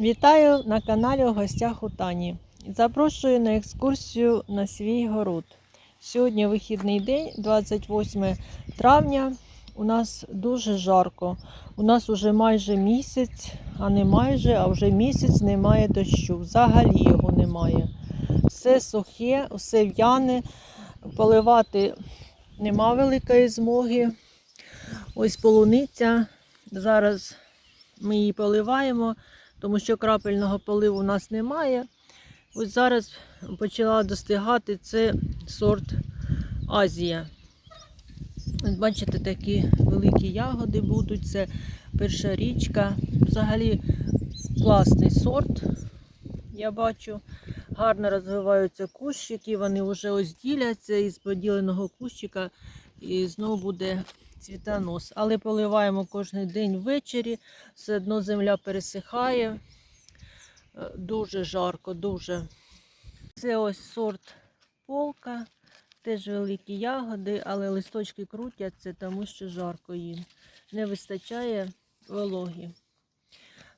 Вітаю на каналі у гостях у Тані. Запрошую на екскурсію на свій город. Сьогодні вихідний день, 28 травня. У нас дуже жарко. У нас вже майже місяць, а не майже, а вже місяць немає дощу. Взагалі його немає. Все сухе, все в'яне. Поливати нема великої змоги. Ось полуниця. Зараз ми її поливаємо, тому що крапельного поливу у нас немає. Ось зараз почала достигати це сорт Азія. Бачите, такі великі ягоди будуть. Це перша річка. Взагалі класний сорт. Я бачу. Гарно розвиваються кущики, вони вже ось діляться із поділеного кущика і знову буде цвітонос. Але поливаємо кожен день ввечері, все одно земля пересихає. Е, Дуже жарко, дуже. Це ось сорт полка, теж великі ягоди, але листочки крутяться, тому що жарко їм. Не вистачає вологі.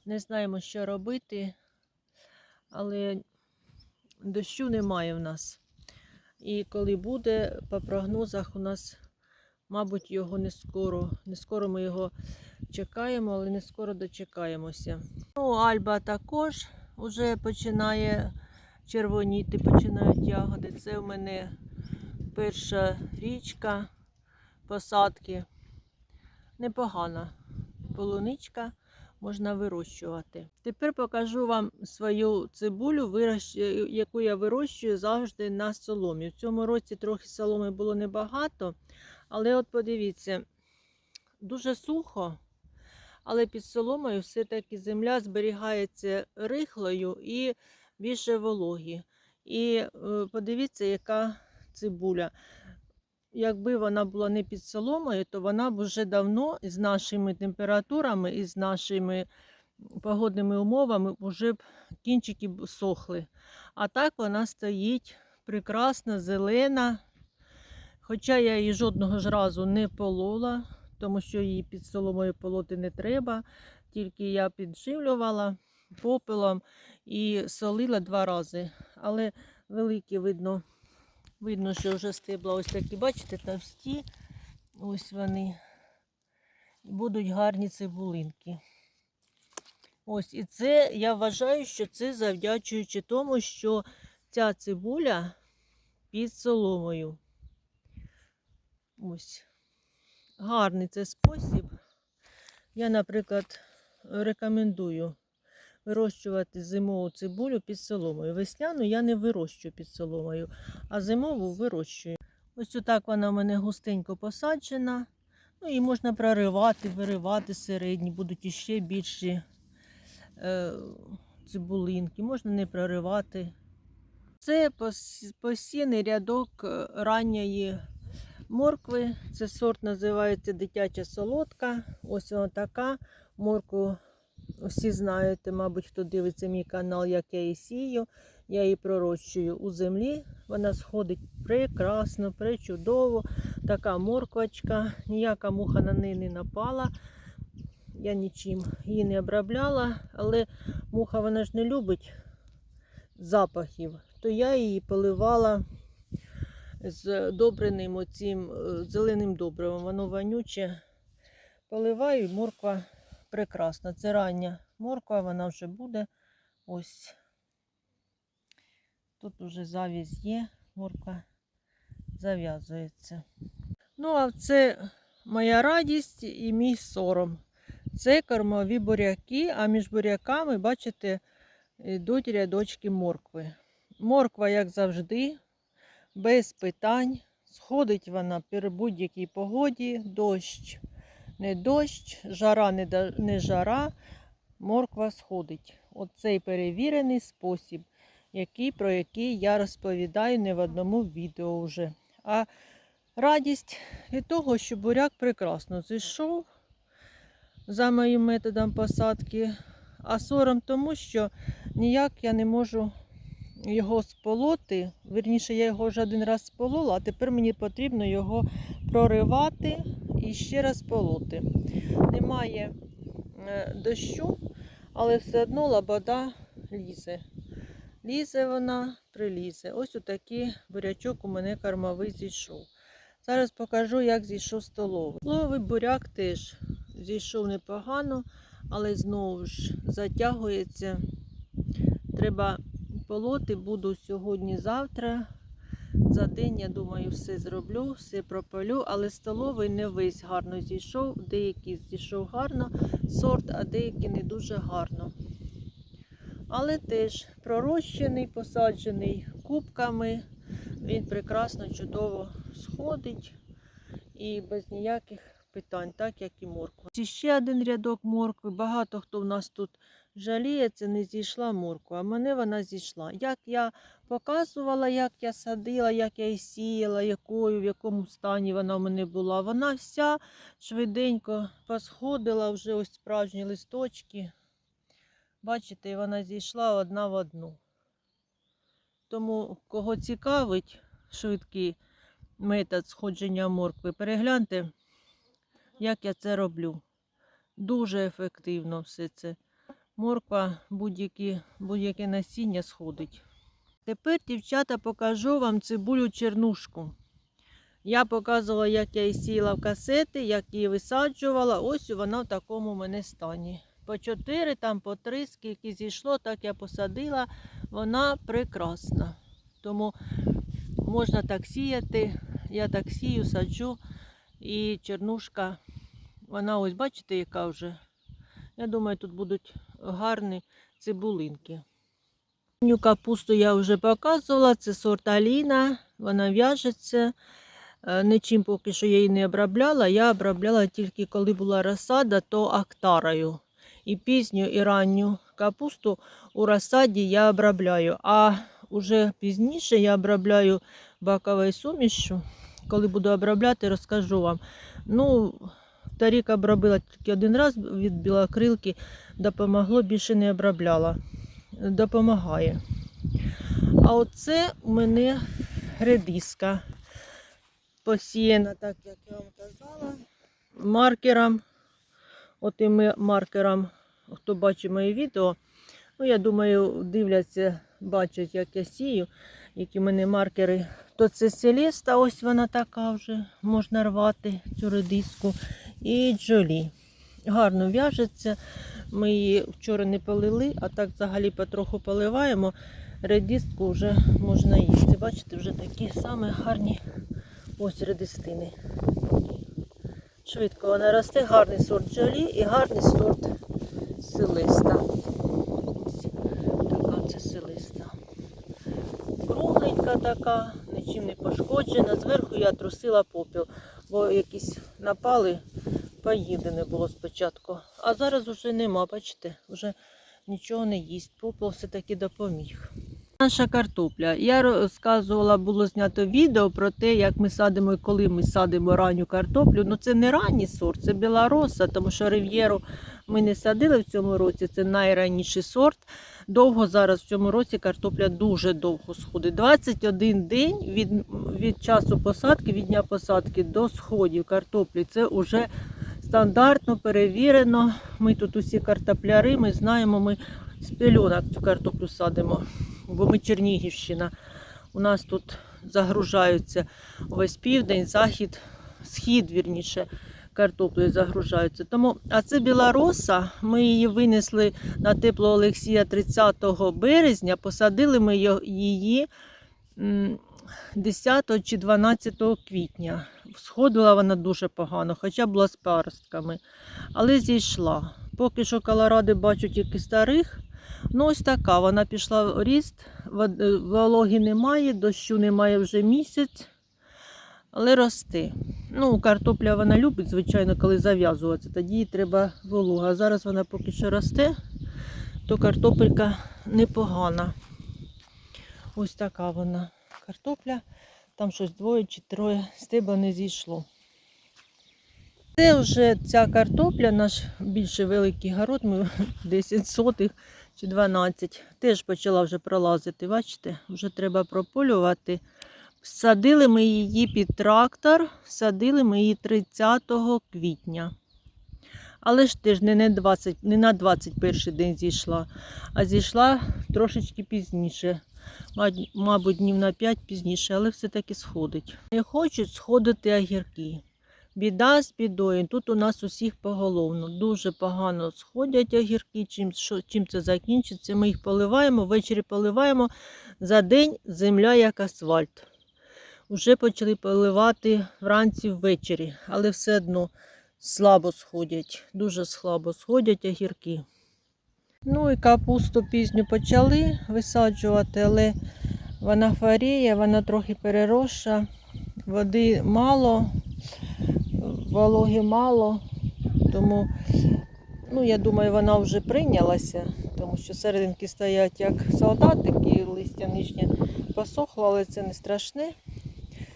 Не знаємо, що робити, але дощу немає в нас. І коли буде, по прогнозах у нас Мабуть, його не скоро. Не скоро ми його чекаємо, але не скоро дочекаємося. Ну, Альба також вже починає червоніти, починають ягоди. Це в мене перша річка посадки. Непогана полуничка можна вирощувати. Тепер покажу вам свою цибулю, яку я вирощую завжди на соломі. В цьому році трохи соломи було небагато. Але от подивіться, дуже сухо, але під соломою все-таки земля зберігається рихлою і більше вологі. І е, подивіться, яка цибуля. Якби вона була не під соломою, то вона б вже давно з нашими температурами і з нашими погодними умовами вже б кінчики сохли. А так вона стоїть прекрасна, зелена. Хоча я її жодного ж разу не полола, тому що її під соломою полоти не треба. Тільки я підживлювала попелом і солила два рази. Але великі видно, видно, що вже стебла ось такі, бачите, товсті. Ось вони. Будуть гарні цибулинки. Ось, і це я вважаю, що це завдячуючи тому, що ця цибуля під соломою. Ось. Гарний це спосіб. Я, наприклад, рекомендую вирощувати зимову цибулю під соломою. Весняну я не вирощую під соломою, а зимову вирощую. Ось отак вона в мене густенько посаджена. Ну, її можна проривати, виривати середні, будуть іще більші е, цибулинки, можна не проривати. Це пос- посіяний рядок е, ранньої моркви. Це сорт називається дитяча солодка. Ось вона така. Морку всі знаєте, мабуть, хто дивиться мій канал, як я її сію. Я її пророщую у землі. Вона сходить прекрасно, пречудово. Така морквочка. Ніяка муха на неї не напала. Я нічим її не обробляла, але муха вона ж не любить запахів, то я її поливала з добреним оцім е, зеленим добривом. Воно вонюче. Поливаю, і морква прекрасна. Це рання морква, вона вже буде. Ось. Тут вже завіз є, морква зав'язується. Ну, а це моя радість і мій сором. Це кормові буряки, а між буряками, бачите, йдуть рядочки моркви. Морква, як завжди, без питань. Сходить вона при будь-якій погоді, дощ, не дощ, жара не, не жара, морква сходить. Оцей перевірений спосіб, який, про який я розповідаю не в одному відео вже. А радість від того, що буряк прекрасно зійшов за моїм методом посадки, а сором тому, що ніяк я не можу його сполоти. Вірніше, я його вже один раз сполола, а тепер мені потрібно його проривати і ще раз полоти. Немає е, дощу, але все одно лабода лізе. Лізе вона, прилізе. Ось отакий бурячок у мене кормовий зійшов. Зараз покажу, як зійшов столовий. Столовий буряк теж зійшов непогано, але знову ж затягується. Треба полоти, буду сьогодні-завтра. За день, я думаю, все зроблю, все пропалю, але столовий не весь гарно зійшов. Деякий зійшов гарно сорт, а деякий не дуже гарно. Але теж пророщений, посаджений кубками. Він прекрасно, чудово сходить і без ніяких питань, так як і морква. Ще один рядок моркви. Багато хто в нас тут жаліє, це не зійшла морква, а мене вона зійшла. Як я показувала, як я садила, як я її сіяла, якою, в якому стані вона в мене була. Вона вся швиденько посходила, вже ось справжні листочки. Бачите, вона зійшла одна в одну. Тому, кого цікавить швидкий метод сходження моркви, перегляньте, як я це роблю. Дуже ефективно все це. Морква будь-яке будь насіння сходить. Тепер, дівчата, покажу вам цибулю чернушку. Я показувала, як я її сіяла в касети, як її висаджувала. Ось вона в такому мене стані. По 4, там по 3, скільки зійшло, так я посадила. Вона прекрасна. Тому можна так сіяти. Я так сію, саджу. І чернушка, вона ось, бачите, яка вже. Я думаю, тут будуть гарні цибулинки. Ню капусту я вже показувала, це сорт Аліна, вона в'яжеться. Е, Нічим поки що я її не обробляла. Я обробляла тільки коли була розсада, то актарою. І пізню, і ранню капусту у розсаді я обробляю. А вже пізніше я обробляю баковою сумішю. Коли буду обробляти, розкажу вам. Ну, Торік обробила тільки один раз від білокрилки, допомогло, більше не обробляла. Допомагає. А оце у мене редиска посіяна, так як я вам казала, маркером. Отим маркером, хто бачить моє відео, ну, я думаю, дивляться, бачать, як я сію, які в мене маркери. То це селеста, ось вона така вже, можна рвати цю редиску. І джолі. Гарно в'яжеться. Ми її вчора не полили, а так взагалі потроху поливаємо. Редиску вже можна їсти. Бачите, вже такі самі гарні ось редистини. Швидко вона росте, гарний сорт джолі і гарний сорт селиста. Ось така це селиста. Кругленька така, нічим не пошкоджена. Зверху я трусила попіл, бо якісь напали, поїдене було спочатку. А зараз вже нема, бачите, вже нічого не їсть. Попіл все-таки допоміг. Наша картопля. Я розказувала, було знято відео про те, як ми садимо і коли ми садимо ранню картоплю. Ну це не ранній сорт, це білороса, тому що рив'єру ми не садили в цьому році. Це найранніший сорт. Довго зараз в цьому році картопля дуже довго сходить. 21 день від, від часу посадки, від дня посадки до сходів картоплі. Це вже стандартно перевірено. Ми тут усі картопляри, ми знаємо, ми з пельонок цю картоплю садимо бо ми Чернігівщина. У нас тут загружаються весь південь, захід, схід, вірніше, картоплею загружаються. Тому, А це білороса, ми її винесли на тепло Олексія 30 березня, посадили ми її 10 чи 12 квітня. Сходила вона дуже погано, хоча була з паростками, але зійшла. Поки що колоради бачу тільки старих. Ну, ось така вона пішла в ріст, е, вологи немає, дощу немає вже місяць, але росте. Ну, Картопля вона любить, звичайно, коли зав'язуватися, тоді їй треба волога. А зараз вона поки що росте, то картопелька непогана. Ось така вона картопля. Там щось двоє чи троє стеба не зійшло. Це вже ця картопля, наш більше великий город, ми 10 сотих чи 12. Теж почала вже пролазити, бачите, вже треба прополювати. Садили ми її під трактор, садили ми її 30 квітня. Але ж ти ж не, не, 20, не на 21 день зійшла, а зійшла трошечки пізніше. Мабуть, днів на 5 пізніше, але все-таки сходить. Не хочуть сходити огірки. Біда з бідою. Тут у нас усіх поголовно. Дуже погано сходять огірки. Чим, що, чим це закінчиться? Ми їх поливаємо, ввечері поливаємо. За день земля як асфальт. Уже почали поливати вранці ввечері, але все одно слабо сходять, дуже слабо сходять огірки. Ну і капусту пізню почали висаджувати, але вона хворіє, вона трохи переросша, води мало, вологи мало, тому ну, я думаю, вона вже прийнялася, тому що серединки стоять як солдатики, листя нижнє посохло, але це не страшне.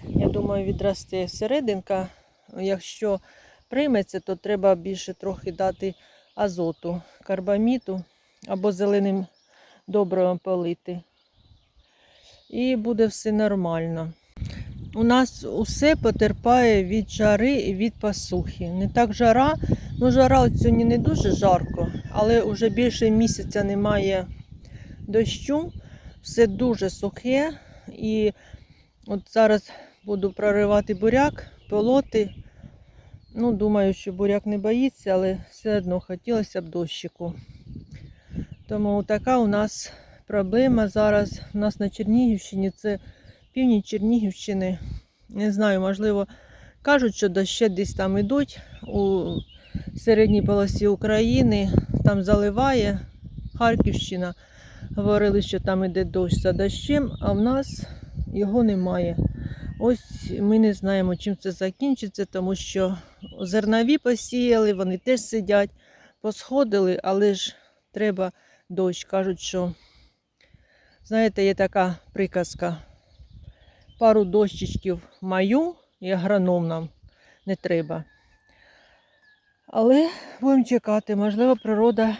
Я думаю, відросте серединка. Якщо прийметься, то треба більше трохи дати азоту, карбаміту або зеленим добривом полити. І буде все нормально. У нас усе потерпає від жари і від посухи. Не так жара, ну жара сьогодні не дуже жарко, але вже більше місяця немає дощу, все дуже сухе. І от зараз буду проривати буряк, полоти. Ну, думаю, що буряк не боїться, але все одно хотілося б дощику. Тому така у нас проблема зараз. У нас на Чернігівщині це північ Чернігівщини. Не знаю, можливо, кажуть, що дощі десь там йдуть у середній полосі України, там заливає Харківщина. Говорили, що там іде дощ за дощем, а в нас його немає. Ось ми не знаємо, чим це закінчиться, тому що зернові посіяли, вони теж сидять, посходили, але ж треба дощ. Кажуть, що, знаєте, є така приказка. Пару дощечків маю і агроном нам не треба. Але будемо чекати, можливо, природа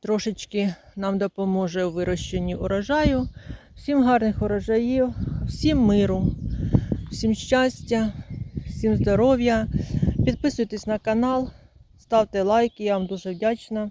трошечки нам допоможе у вирощенні урожаю. Всім гарних урожаїв, всім миру, всім щастя, всім здоров'я. Підписуйтесь на канал, ставте лайки, я вам дуже вдячна.